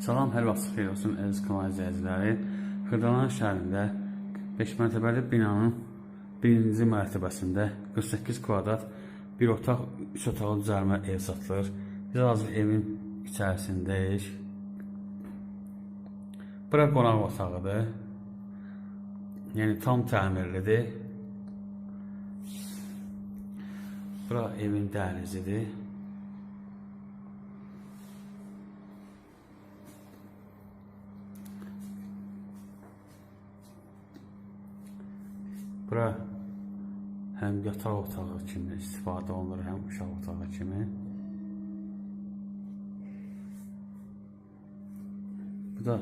Salam, hər vaxt xeyir olsun əziz kanal izləyiciləri. Xırdalan şəhərində 5 mərtəbəli binanın birinci mərtəbəsində 48 kvadrat bir otaq, 3 otaqlı düzəlmə ev satılır. Biz hazır evin içərisindəyik. Bura qonaq otağıdır. Yəni tam təmirlidir. Bura evin dəhlizidir. Bura həm yataq otağı kimi istifadə olunur, həm uşaq otağı kimi. Bu da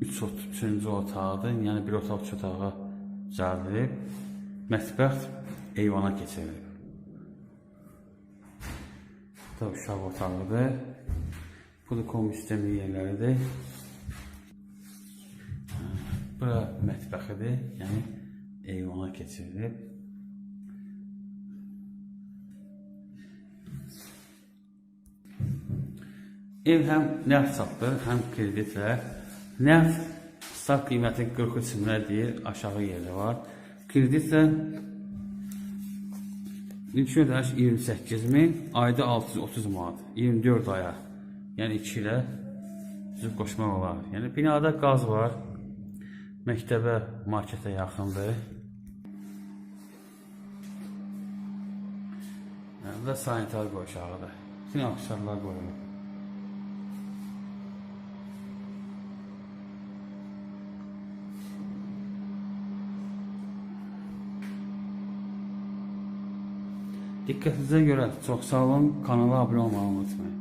3 ot, 3-cü otaqdır. Yəni bir otaq, 3 otağa düzəldilib. Mətbəx eyvana keçirilib. Bu da uşaq otağıdır. Bu da komistemi yerləridir. Bura mətbəxidir, yəni eyvana keçirilib. Ev həm nəft satılır, həm kreditlə. Nəft start qiyməti 43 min lira deyir, aşağı yerdə var. Kreditlə ilk ödəniş 28 min, ayda 630 manat, 24 aya. Yəni 2 ilə düzüb qoşmaq olar. Yəni binada qaz var. Məktəbə, marketə yaxındır. Da sanitar qoşağıdır. Bütün aksesuarlar qoyulub. Diqqətinizə görə çox sağ olun. Kanala abunə olmağı unutmayın.